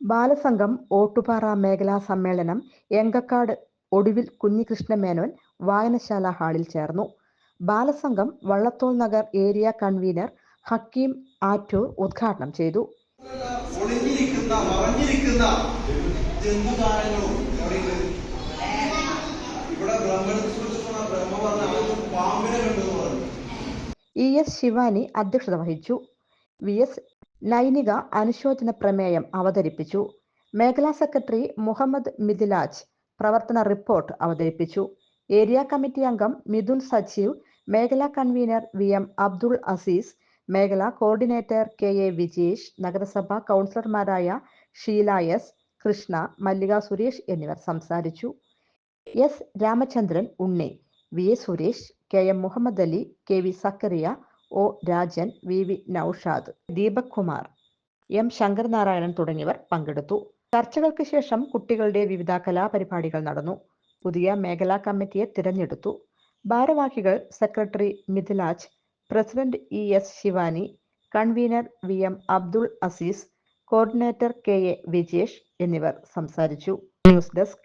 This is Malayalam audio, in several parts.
ബാലസംഘം ഓട്ടുപാറ മേഖലാ സമ്മേളനം എങ്കക്കാട് ഒടുവിൽ കുഞ്ഞികൃഷ്ണ മേനോൻ വായനശാല ഹാളിൽ ചേർന്നു. ബാലസംഘം വള്ളത്തോൾ നഗർ ഏരിയ കൺവീനർ ഹക്കീം ആറ്റൂർ ഉദ്ഘാടനം ചെയ്തു. ഇ. എസ്. ശിവാനി അധ്യക്ഷത വഹിച്ചു. വി. എസ്. നൈനിക അനുശോചന പ്രമേയം അവതരിപ്പിച്ചു. മേഖലാ സെക്രട്ടറി മുഹമ്മദ് മിഥിലാജ് പ്രവർത്തന റിപ്പോർട്ട് അവതരിപ്പിച്ചു. ഏരിയ കമ്മിറ്റി അംഗം മിഥുൻ സജീവ് മേഖലാ convener V M Abdul Azeez മേഖലാ കോർഡിനേറ്റർ കെ എ വിജേഷ് നഗരസഭാ കൗൺസിലർമാരായ ഷീല എസ് കൃഷ്ണ മല്ലിക സുരേഷ് എന്നിവർ സംസാരിച്ചു. S Ramachandran Unni V A Suresh K M Muhammed Ali K V Zacharia O. Rajan V. V. Noushad Deepak Kumar M. Sankaranarayanan തുടങ്ങിയവർ പങ്കെടുത്തു. ചർച്ചകൾക്ക് ശേഷം കുട്ടികളുടെ വിവിധ കലാപരിപാടികൾ നടന്നു. പുതിയ മേഖലാ കമ്മിറ്റിയെ തിരഞ്ഞെടുത്തു. ഭാരവാഹികൾ secretary Mithilaj president E. S. Shivani convener V. M. Abdul Azeez coordinator K. A. Vijesh എന്നിവർ സംസാരിച്ചു. News desk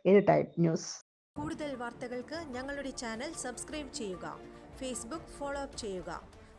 news. കൂടുതൽ വാർത്തകൾക്ക് ഞങ്ങളുടെ ചാനൽ സബ്സ്ക്രൈബ് ചെയ്യുക. ഫേസ്ബുക്ക് ഫോളോ അപ്പ് ചെയ്യുക.